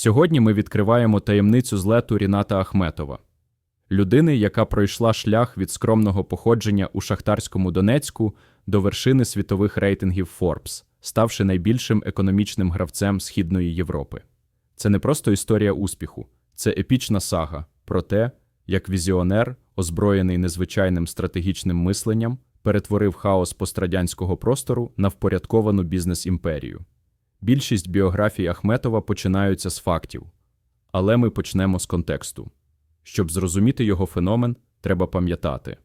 Сьогодні ми відкриваємо таємницю злету Ріната Ахметова, людини, яка пройшла шлях від скромного походження у шахтарському Донецьку до вершини світових рейтингів Forbes, ставши найбільшим економічним гравцем Східної Європи. Це не просто історія успіху, це епічна сага про те, як візіонер, озброєний незвичайним стратегічним мисленням, перетворив хаос пострадянського простору на впорядковану бізнес-імперію. Більшість біографій Ахметова починаються з фактів, але ми почнемо з контексту. Щоб зрозуміти його феномен, треба пам'ятати.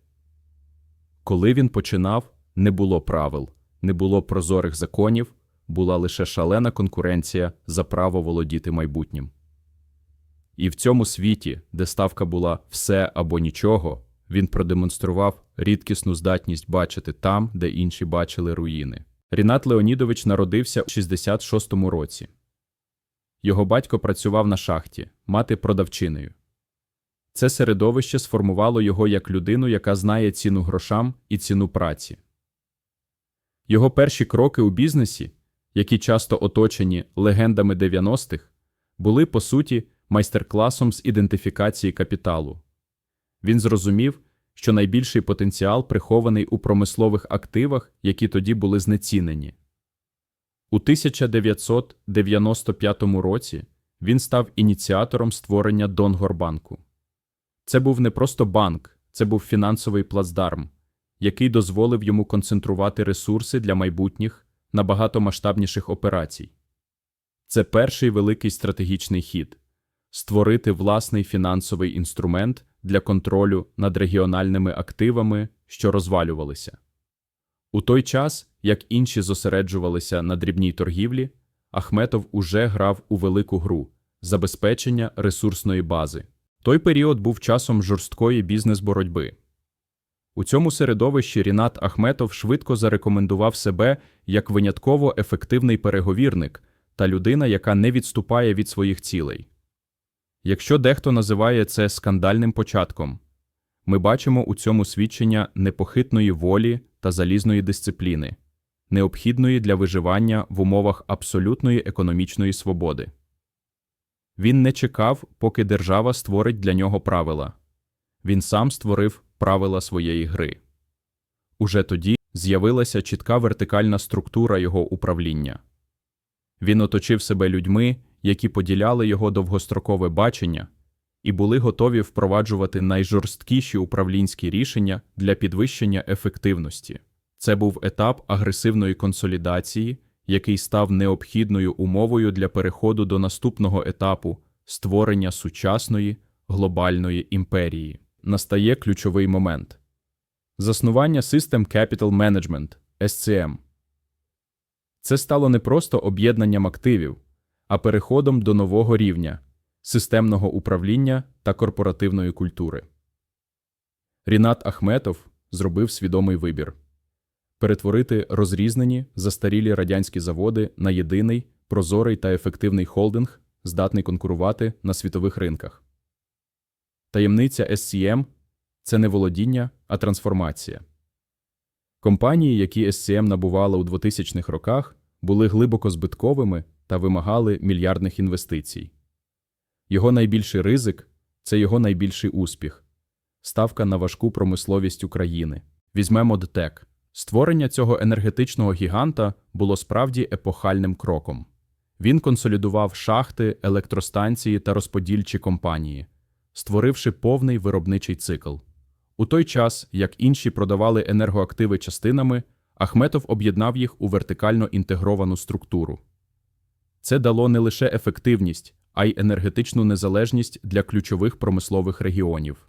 Коли він починав, не було правил, не було прозорих законів, була лише шалена конкуренція за право володіти майбутнім. І в цьому світі, де ставка була все або нічого, він продемонстрував рідкісну здатність бачити там, де інші бачили руїни. Рінат Леонідович народився у 66-му році. Його батько працював на шахті, мати продавчиною. Це середовище сформувало його як людину, яка знає ціну грошам і ціну праці. Його перші кроки у бізнесі, які часто оточені легендами 90-х, були по суті майстер-класом з ідентифікації капіталу. Він зрозумів, що найбільший потенціал прихований у промислових активах, які тоді були знецінені. У 1995 році він став ініціатором створення Донгорбанку. Це був не просто банк, це був фінансовий плацдарм, який дозволив йому концентрувати ресурси для майбутніх набагато масштабніших операцій. Це перший великий стратегічний хід створити власний фінансовий інструмент для контролю над регіональними активами, що розвалювалися. У той час, як інші зосереджувалися на дрібній торгівлі, Ахметов уже грав у велику гру забезпечення ресурсної бази. Той період був часом жорсткої бізнес-боротьби. У цьому середовищі Рінат Ахметов швидко зарекомендував себе як винятково ефективний переговірник та людина, яка не відступає від своїх цілей. Якщо дехто називає це скандальним початком, ми бачимо у цьому свідчення непохитної волі та залізної дисципліни, необхідної для виживання в умовах абсолютної економічної свободи. Він не чекав, поки держава створить для нього правила. Він сам створив правила своєї гри. Уже тоді з'явилася чітка вертикальна структура його управління. Він оточив себе людьми, які поділяли його довгострокове бачення і були готові впроваджувати найжорсткіші управлінські рішення для підвищення ефективності. Це був етап агресивної консолідації, який став необхідною умовою для переходу до наступного етапу створення сучасної глобальної імперії. Настає ключовий момент заснування System Capital Management SCM. Це стало не просто об'єднанням активів, а переходом до нового рівня системного управління та корпоративної культури. Рінат Ахметов зробив свідомий вибір перетворити розрізнені застарілі радянські заводи на єдиний прозорий та ефективний холдинг, здатний конкурувати на світових ринках. Таємниця SCM – це не володіння, а трансформація. Компанії, які SCM набувала у 2000-х роках, були глибоко збитковими та вимагали мільярдних інвестицій. Його найбільший ризик це його найбільший успіх ставка на важку промисловість України. Візьмемо ДТЕК. Створення цього енергетичного гіганта було справді епохальним кроком. Він консолідував шахти, електростанції та розподільчі компанії, створивши повний виробничий цикл. У той час, як інші продавали енергоактиви частинами, Ахметов об'єднав їх у вертикально інтегровану структуру. Це дало не лише ефективність, а й енергетичну незалежність для ключових промислових регіонів.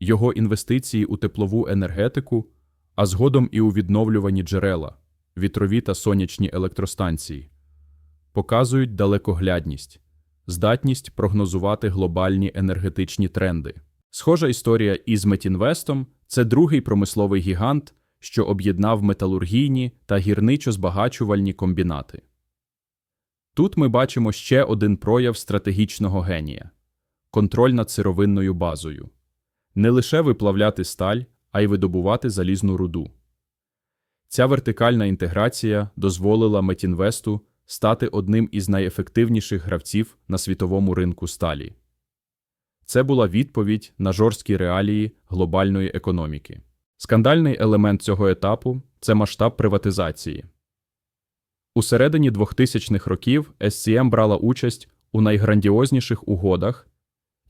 Його інвестиції у теплову енергетику, а згодом і у відновлювані джерела, вітрові та сонячні електростанції, показують далекоглядність, здатність прогнозувати глобальні енергетичні тренди. Схожа історія із Метінвестом це другий промисловий гігант, що об'єднав металургійні та гірничо-збагачувальні комбінати. Тут ми бачимо ще один прояв стратегічного генія контроль над сировинною базою не лише виплавляти сталь, а й видобувати залізну руду. Ця вертикальна інтеграція дозволила Метінвесту стати одним із найефективніших гравців на світовому ринку сталі. Це була відповідь на жорсткі реалії глобальної економіки. Скандальний елемент цього етапу це масштаб приватизації. У середині 2000-х років SCM брала участь у найграндіозніших угодах,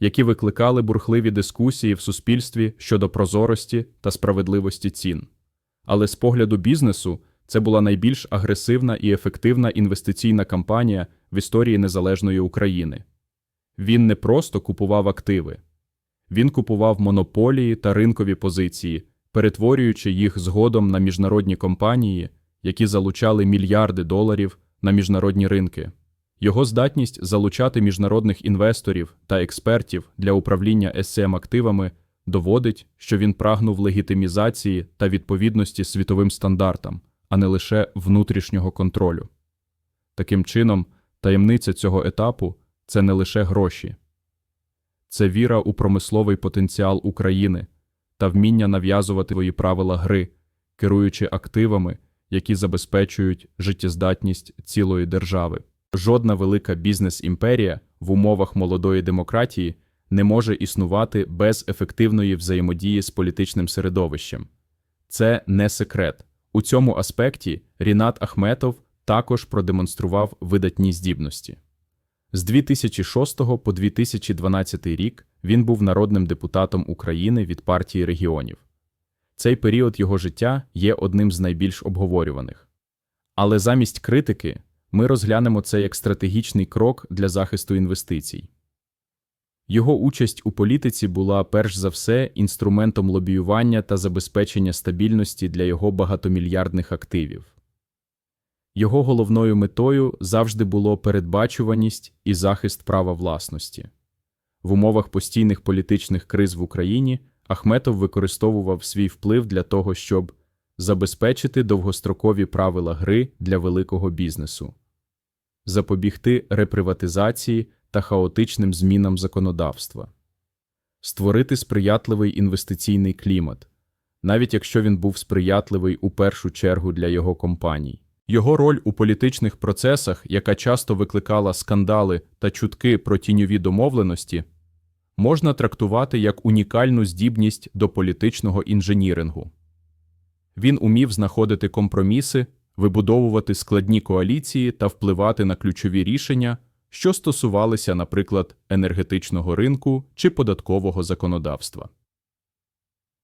які викликали бурхливі дискусії в суспільстві щодо прозорості та справедливості цін. Але з погляду бізнесу це була найбільш агресивна і ефективна інвестиційна кампанія в історії незалежної України. Він не просто купував активи, він купував монополії та ринкові позиції, перетворюючи їх згодом на міжнародні компанії, які залучали мільярди доларів на міжнародні ринки. Його здатність залучати міжнародних інвесторів та експертів для управління СМ активами доводить, що він прагнув легітимізації та відповідності світовим стандартам, а не лише внутрішнього контролю. Таким чином, таємниця цього етапу це не лише гроші, це віра у промисловий потенціал України та вміння нав'язувати свої правила гри, керуючи активами, які забезпечують життєздатність цілої держави. Жодна велика бізнес-імперія в умовах молодої демократії не може існувати без ефективної взаємодії з політичним середовищем. Це не секрет. У цьому аспекті Рінат Ахметов також продемонстрував видатні здібності. З 2006 по 2012 рік він був народним депутатом України від партії регіонів. Цей період його життя є одним з найбільш обговорюваних. Але замість критики ми розглянемо це як стратегічний крок для захисту інвестицій. Його участь у політиці була перш за все інструментом лобіювання та забезпечення стабільності для його багатомільярдних активів. Його головною метою завжди було передбачуваність і захист права власності. В умовах постійних політичних криз в Україні Ахметов використовував свій вплив для того, щоб забезпечити довгострокові правила гри для великого бізнесу, запобігти реприватизації та хаотичним змінам законодавства, створити сприятливий інвестиційний клімат, навіть якщо він був сприятливий у першу чергу для його компаній. Його роль у політичних процесах, яка часто викликала скандали та чутки про тіньові домовленості, можна трактувати як унікальну здібність до політичного інженірингу. Він умів знаходити компроміси, вибудовувати складні коаліції та впливати на ключові рішення, що стосувалися, наприклад, енергетичного ринку чи податкового законодавства.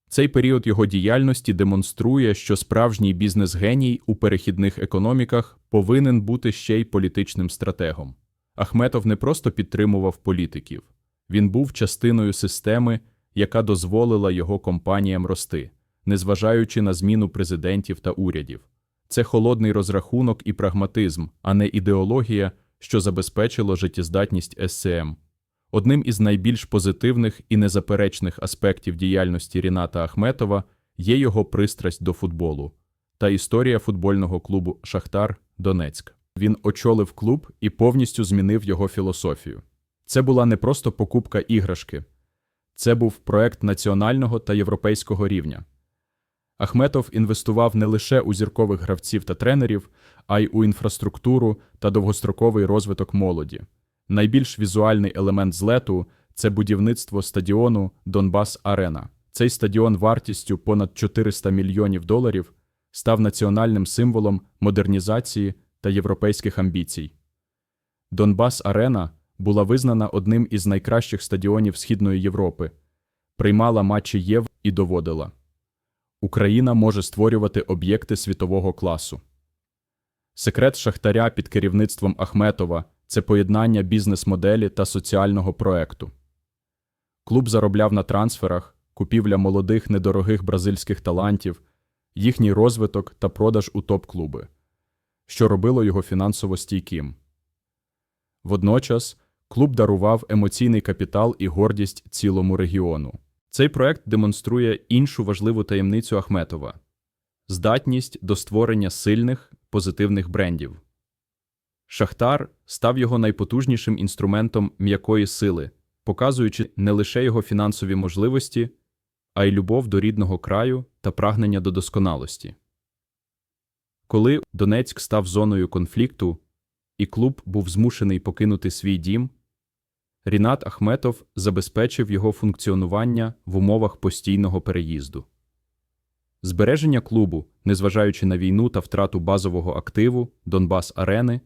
Цей період його діяльності демонструє, що справжній бізнес-геній у перехідних економіках повинен бути ще й політичним стратегом. Ахметов не просто підтримував політиків, він був частиною системи, яка дозволила його компаніям рости, незважаючи на зміну президентів та урядів. Це холодний розрахунок і прагматизм, а не ідеологія, що забезпечило життєздатність СЦМ. Одним із найбільш позитивних і незаперечних аспектів діяльності Ріната Ахметова є його пристрасть до футболу та історія футбольного клубу Шахтар Донецьк. Він очолив клуб і повністю змінив його філософію. Це була не просто покупка іграшки, це був проект національного та європейського рівня. Ахметов інвестував не лише у зіркових гравців та тренерів, а й у інфраструктуру та довгостроковий розвиток молоді. Найбільш візуальний елемент злету це будівництво стадіону Донбас Арена. Цей стадіон вартістю понад 400 мільйонів доларів став національним символом модернізації та європейських амбіцій. Донбас Арена була визнана одним із найкращих стадіонів Східної Європи, приймала матчі ЄВ і доводила Україна може створювати об'єкти світового класу. Секрет Шахтаря під керівництвом Ахметова це поєднання бізнес-моделі та соціального проекту. Клуб заробляв на трансферах, купівля молодих недорогих бразильських талантів, їхній розвиток та продаж у топ-клуби, що робило його фінансово стійким. Водночас клуб дарував емоційний капітал і гордість цілому регіону. Цей проект демонструє іншу важливу таємницю Ахметова здатність до створення сильних позитивних брендів. Шахтар став його найпотужнішим інструментом м'якої сили, показуючи не лише його фінансові можливості, а й любов до рідного краю та прагнення до досконалості. Коли Донецьк став зоною конфлікту, і клуб був змушений покинути свій дім, Рінат Ахметов забезпечив його функціонування в умовах постійного переїзду. Збереження клубу, незважаючи на війну та втрату базового активу Донбас Арени,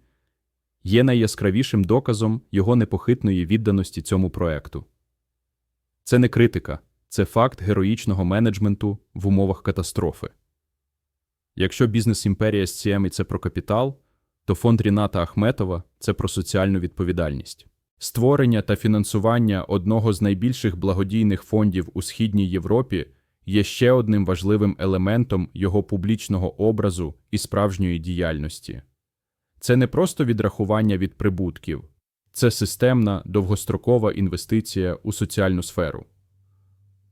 є найяскравішим доказом його непохитної відданості цьому проекту. Це не критика, це факт героїчного менеджменту в умовах катастрофи. Якщо бізнес-імперія SCM – і це про капітал, то фонд Ріната Ахметова це про соціальну відповідальність. Створення та фінансування одного з найбільших благодійних фондів у Східній Європі є ще одним важливим елементом його публічного образу і справжньої діяльності. Це не просто відрахування від прибутків, це системна довгострокова інвестиція у соціальну сферу.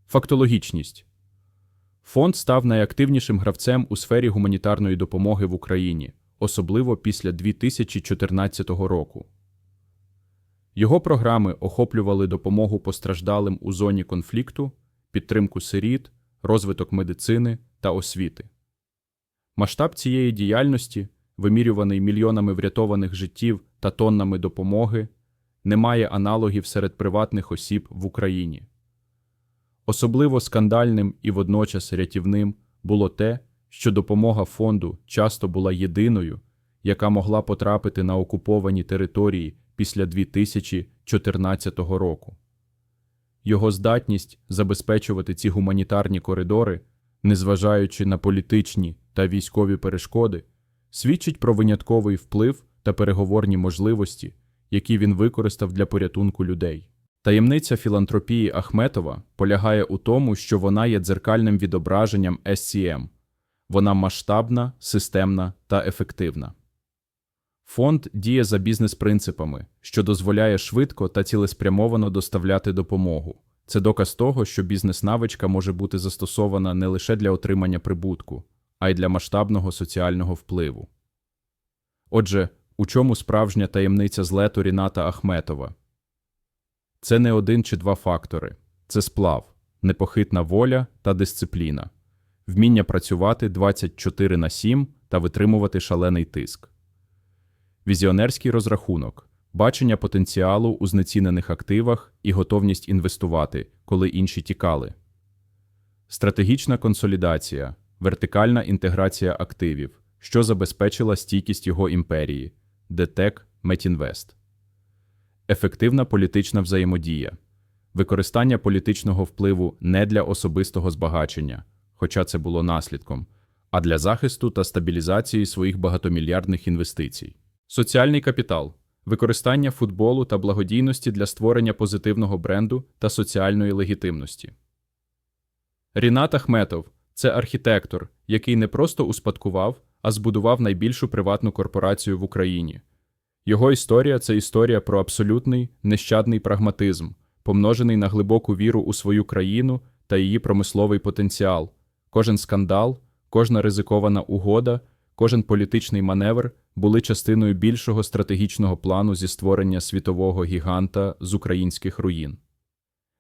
Фактологічність Фонд став найактивнішим гравцем у сфері гуманітарної допомоги в Україні, особливо після 2014 року. Його програми охоплювали допомогу постраждалим у зоні конфлікту, підтримку сиріт, розвиток медицини та освіти. Масштаб цієї діяльності, вимірюваний мільйонами врятованих життів та тоннами допомоги, не має аналогів серед приватних осіб в Україні. Особливо скандальним і водночас рятівним було те, що допомога фонду часто була єдиною, яка могла потрапити на окуповані території після 2014 року. Його здатність забезпечувати ці гуманітарні коридори, незважаючи на політичні та військові перешкоди, свідчить про винятковий вплив та переговорні можливості, які він використав для порятунку людей. Таємниця філантропії Ахметова полягає у тому, що вона є дзеркальним відображенням SCM. Вона масштабна, системна та ефективна. Фонд діє за бізнес-принципами, що дозволяє швидко та цілеспрямовано доставляти допомогу. Це доказ того, що бізнес-навичка може бути застосована не лише для отримання прибутку, а й для масштабного соціального впливу. Отже, у чому справжня таємниця злету Ріната Ахметова? Це не один чи два фактори це сплав, непохитна воля та дисципліна, вміння працювати 24 на 7 та витримувати шалений тиск. Візіонерський розрахунок, бачення потенціалу у знецінених активах і готовність інвестувати, коли інші тікали. Стратегічна консолідація, вертикальна інтеграція активів, що забезпечила стійкість його імперії, ДТЕК Метінвест. Ефективна політична взаємодія, використання політичного впливу не для особистого збагачення, хоча це було наслідком, а для захисту та стабілізації своїх багатомільярдних інвестицій. Соціальний капітал використання футболу та благодійності для створення позитивного бренду та соціальної легітимності. Рінат Ахметов це архітектор, який не просто успадкував, а збудував найбільшу приватну корпорацію в Україні. Його історія це історія про абсолютний нещадний прагматизм, помножений на глибоку віру у свою країну та її промисловий потенціал. Кожен скандал, кожна ризикована угода, кожен політичний маневр були частиною більшого стратегічного плану зі створення світового гіганта з українських руїн.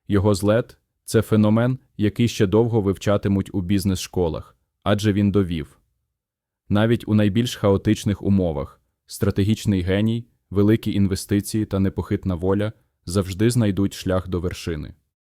Його злет це феномен, який ще довго вивчатимуть у бізнес-школах, адже він довів. Навіть у найбільш хаотичних умовах стратегічний геній, великі інвестиції та непохитна воля завжди знайдуть шлях до вершини.